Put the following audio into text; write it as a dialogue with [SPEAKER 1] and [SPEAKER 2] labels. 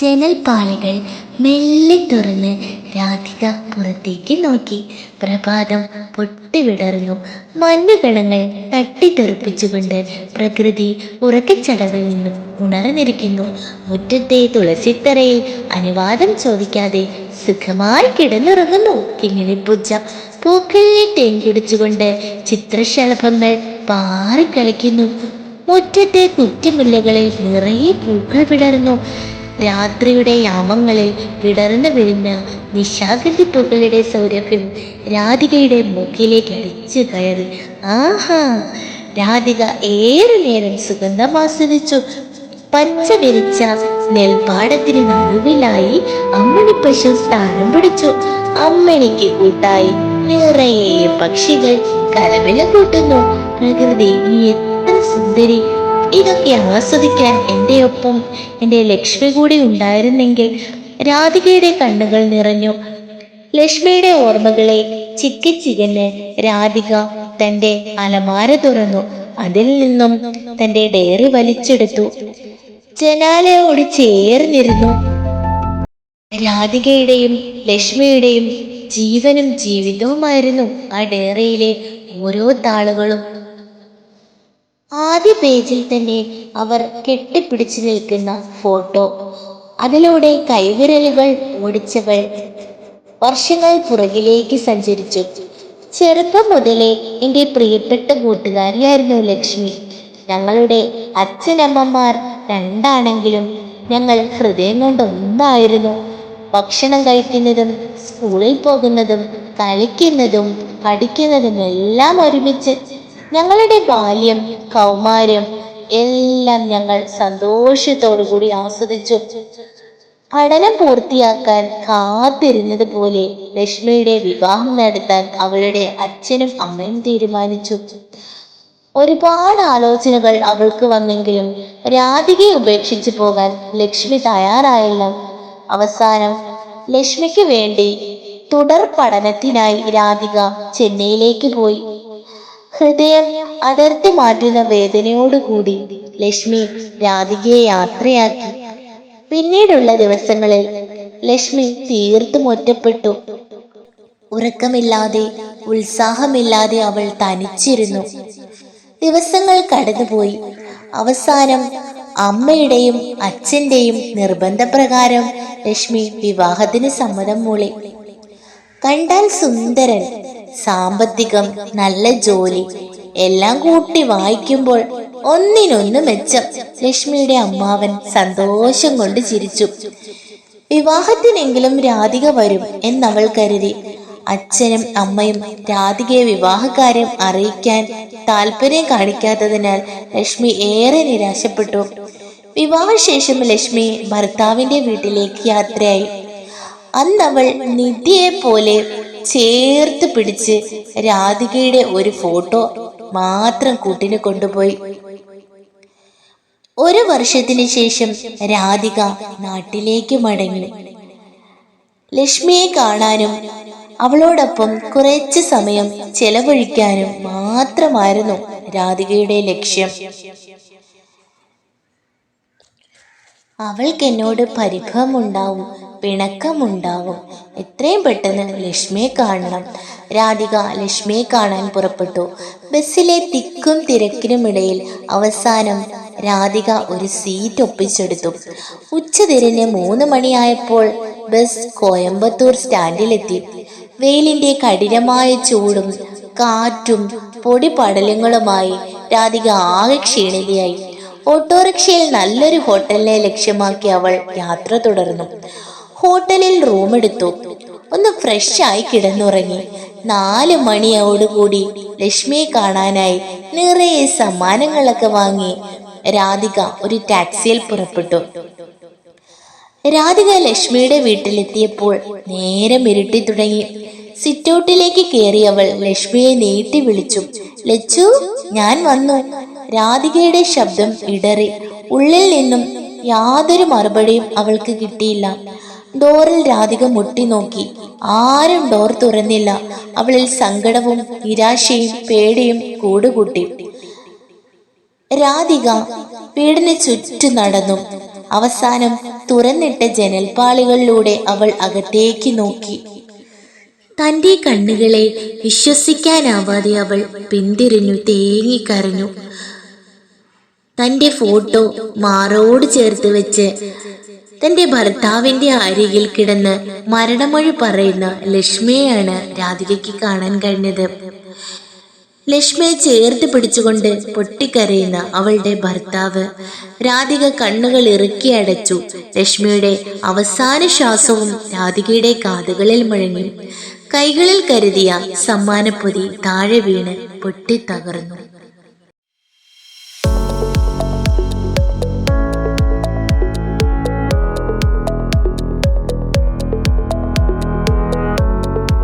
[SPEAKER 1] ജനൽപ്പാളികൾ മെല്ലെ തുറന്ന് രാധിക പുറത്തേക്ക് നോക്കി. പ്രഭാതം പൊട്ടിവിടർന്നു. മഞ്ഞുകണങ്ങൾ തട്ടിത്തെറിപ്പിച്ചുകൊണ്ട് പ്രകൃതി ഉറക്കച്ചടവിൽ നിന്ന് ഉണർന്നിരിക്കുന്നു. മുറ്റത്തെ തുളസിത്തറയിൽ അനുവാദം ചോദിക്കാതെ സുഖമായി കിടന്നുറങ്ങുന്നു. കിങ്ങിണിപ്പൂച്ച പൂക്കളിൽ തേങ്കിടിച്ചുകൊണ്ട് ചിത്രശലഭങ്ങൾ പാറിക്കളിക്കുന്നു. മുറ്റത്തെ കുറ്റിമുല്ലകളിൽ നിറയെ പൂക്കൾ വിടർന്നു. രാത്രിയുടെ യാമങ്ങളിൽ വിടർന്നു വീഴുന്ന നിശാഗന്ധി പൂക്കളുടെ സൗരഭ്യം രാധികയുടെ മുഖിലേക്ക് അടിച്ചു കയറി. ആഹാ രാധിക ഏറെ നേരം സുഗന്ധം ആസ്വദിച്ചു. പച്ച വിരിച്ച നെൽപ്പാടത്തിന് നടുവിലായി അമ്മണി പശു സ്ഥാനം പിടിച്ചു. അമ്മണിക്ക് കൂട്ടായി നിറയെ പക്ഷികൾ കലവില കൂട്ടുന്നു. പ്രകൃതി എത്ര സുന്ദരി. ഇതൊക്കെ ആസ്വദിക്കാൻ എന്റെ ഒപ്പം എന്റെ ലക്ഷ്മി കൂടി ഉണ്ടായിരുന്നെങ്കിൽ രാധികയുടെ കണ്ണുകൾ നിറഞ്ഞു. ലക്ഷ്മിയുടെ ഓർമ്മകളെ ചിക്കി ചികഞ്ഞ് രാധിക തന്റെ അലമാര തുറന്നു. അതിൽ നിന്നും തന്റെ ഡയറി വലിച്ചെടുത്തു. ജനാലയോട് ചേർന്നിരുന്നു. രാധികയുടെയും ലക്ഷ്മിയുടെയും ജീവനും ജീവിതവുമായിരുന്നു ആ ഡയറിയിലെ ഓരോ താളുകളും. ആദ്യ പേജിൽ തന്നെ അവർ കെട്ടിപ്പിടിച്ചു നിൽക്കുന്ന ഫോട്ടോ. അതിലൂടെ കൈവിരലുകൾ ഓടിച്ചവൾ വർഷങ്ങൾ പുറകിലേക്ക് സഞ്ചരിച്ചു. ചെറുപ്പം മുതലേ എന്റെ പ്രിയപ്പെട്ട കൂട്ടുകാരിയായിരുന്നു ലക്ഷ്മി. ഞങ്ങളുടെ അച്ഛനമ്മമാർ രണ്ടാണെങ്കിലും ഞങ്ങൾ ഹൃദയം കൊണ്ട് ഒന്നായിരുന്നു. ഭക്ഷണം കഴിക്കുന്നതും സ്കൂളിൽ പോകുന്നതും കളിക്കുന്നതും പഠിക്കുന്നതും എല്ലാം ഒരുമിച്ച് ഞങ്ങളുടെ ബാല്യം കൗമാരം എല്ലാം ഞങ്ങൾ സന്തോഷത്തോടു കൂടി ആസ്വദിച്ചു. പഠനം പൂർത്തിയാക്കാൻ കാത്തിരുന്നത് പോലെ ലക്ഷ്മിയുടെ വിവാഹം നടത്താൻ അവളുടെ അച്ഛനും അമ്മയും തീരുമാനിച്ചു. ഒരുപാട് ആലോചനകൾ അവൾക്ക് വന്നെങ്കിലും രാധികയെ ഉപേക്ഷിച്ചു പോകാൻ ലക്ഷ്മി തയ്യാറായില്ല. അവസാനം ലക്ഷ്മിക്ക് വേണ്ടി തുടർ പഠനത്തിനായി രാധിക ചെന്നൈയിലേക്ക് പോയി. ഹൃദയം അതിർത്തി മാറ്റുന്ന വേദനയോടുകൂടി ലക്ഷ്മി രാധികയെ യാത്രയാക്കി. പിന്നീടുള്ള ദിവസങ്ങളിൽ ലക്ഷ്മി തീർത്തും ഒറ്റപ്പെട്ടു. ഉറക്കമില്ലാതെ ഉത്സാഹമില്ലാതെ അവൾ തനിച്ചിരുന്നു. ദിവസങ്ങൾ കടന്നുപോയി. അവസാനം അമ്മയുടെയും അച്ഛന്റെയും നിർബന്ധപ്രകാരം ലക്ഷ്മി വിവാഹത്തിന് സമ്മതം മൂളി. കണ്ടാൽ സുന്ദരൻ സാമ്പത്തികം നല്ല ജോലി എല്ലാം കൂട്ടി വായിക്കുമ്പോൾ ഒന്നിനൊന്ന് മെച്ചം. ലക്ഷ്മിയുടെ അമ്മാവൻ സന്തോഷം കൊണ്ട് ചിരിച്ചു. വിവാഹത്തിനെങ്കിലും രാധിക വരും എന്നവൾ കരുതി. അച്ഛനും അമ്മയും രാധികയെ വിവാഹകാര്യം അറിയിക്കാൻ താല്പര്യം കാണിക്കാത്തതിനാൽ ലക്ഷ്മി ഏറെ നിരാശപ്പെട്ടു. വിവാഹശേഷം ലക്ഷ്മി ഭർത്താവിന്റെ വീട്ടിലേക്ക് യാത്രയായി. അന്നവൾ നിധിയെ പോലെ ചേർത്ത് പിടിച്ച് രാധികയുടെ ഒരു ഫോട്ടോ മാത്രം കൂട്ടിന് കൊണ്ടുപോയി. ഒരു വർഷത്തിന് ശേഷം രാധിക നാട്ടിലേക്ക് മടങ്ങി. ലക്ഷ്മിയെ കാണാനും അവളോടൊപ്പം കുറച്ച് സമയം ചെലവഴിക്കാനും മാത്രമായിരുന്നു രാധികയുടെ ലക്ഷ്യം. അവൾക്ക് എന്നോട് പരിഭവമുണ്ടാവും. പിണക്കമുണ്ടാവും. എത്രയും പെട്ടെന്ന് ലക്ഷ്മിയെ കാണണം. രാധിക ലക്ഷ്മിയെ കാണാൻ പുറപ്പെട്ടു. ബസ്സിലെ തിക്കും തിരക്കിനുമിടയിൽ അവസാനം രാധിക ഒരു സീറ്റ് ഒപ്പിച്ചെടുത്തു. ഉച്ചതിരിഞ്ഞ് മൂന്ന് മണിയായപ്പോൾ ബസ് കോയമ്പത്തൂർ സ്റ്റാൻഡിലെത്തി. വെയിലിന്റെ കഠിനമായ ചൂടും കാറ്റും പൊടിപടലങ്ങളുമായി രാധിക ആകെ ക്ഷീണിതയായി. ഓട്ടോറിക്ഷയിൽ നല്ലൊരു ഹോട്ടലിനെ ലക്ഷ്യമാക്കി അവൾ യാത്ര തുടർന്നു. ഹോട്ടലിൽ റൂം എടുത്തു. ഒന്ന് ഫ്രഷ് ആയി കിടന്നുറങ്ങി. നാല് മണിയോടുകൂടി ലക്ഷ്മിയെ കാണാനായി നിറയെ സമ്മാനങ്ങളൊക്കെ വാങ്ങി. രാധിക ഒരു ടാക്സിയിൽ പുറപ്പെട്ടു. രാധിക ലക്ഷ്മിയുടെ വീട്ടിലെത്തിയപ്പോൾ നേരം ഇരുട്ടി തുടങ്ങി. സിറ്റൗട്ടിലേക്ക് കയറിയവൾ ലക്ഷ്മിയെ നീട്ടി വിളിച്ചു. ലച്ചു ഞാൻ വന്നു. രാധികയുടെ ശബ്ദം ഇടറി. ഉള്ളിൽ നിന്നും യാതൊരു മറുപടിയും അവൾക്ക് കിട്ടിയില്ല. ഡോറിൽ രാധിക മുട്ടി നോക്കി. ആരും ഡോർ തുറന്നില്ല. അവളിൽ സങ്കടവും നിരാശയും പേടിയും കൂടുകൂട്ടി. രാധിക വീടിന് ചുറ്റും നടന്നു. അവസാനം തുറന്നിട്ട ജനൽപാളികളിലൂടെ അവൾ അകത്തേക്ക് നോക്കി. തന്റെ കണ്ണുകളെ വിശ്വസിക്കാനാവാതെ അവൾ പിന്തിരിഞ്ഞു തേങ്ങിക്കരഞ്ഞു തന്റെ ഫോട്ടോ മാറോട് ചേർത്ത് വെച്ച് തന്റെ ഭർത്താവിന്റെ അരികിൽ കിടന്ന് മരണമൊഴി പറയുന്ന ലക്ഷ്മിയെയാണ് രാധികയ്ക്ക് കാണാൻ കഴിഞ്ഞത്. ലക്ഷ്മിയെ ചേർത്ത് പിടിച്ചുകൊണ്ട് പൊട്ടിക്കരയുന്ന അവളുടെ ഭർത്താവ് രാധിക കണ്ണുകൾ ഇറുക്കി അടച്ചു. ലക്ഷ്മിയുടെ അവസാന ശ്വാസവും രാധികയുടെ കാതുകളിൽ മുഴങ്ങി. കൈകളിൽ കരുതിയ സമ്മാനപ്പൊതി താഴെ വീണ് പൊട്ടിത്തകർന്നു.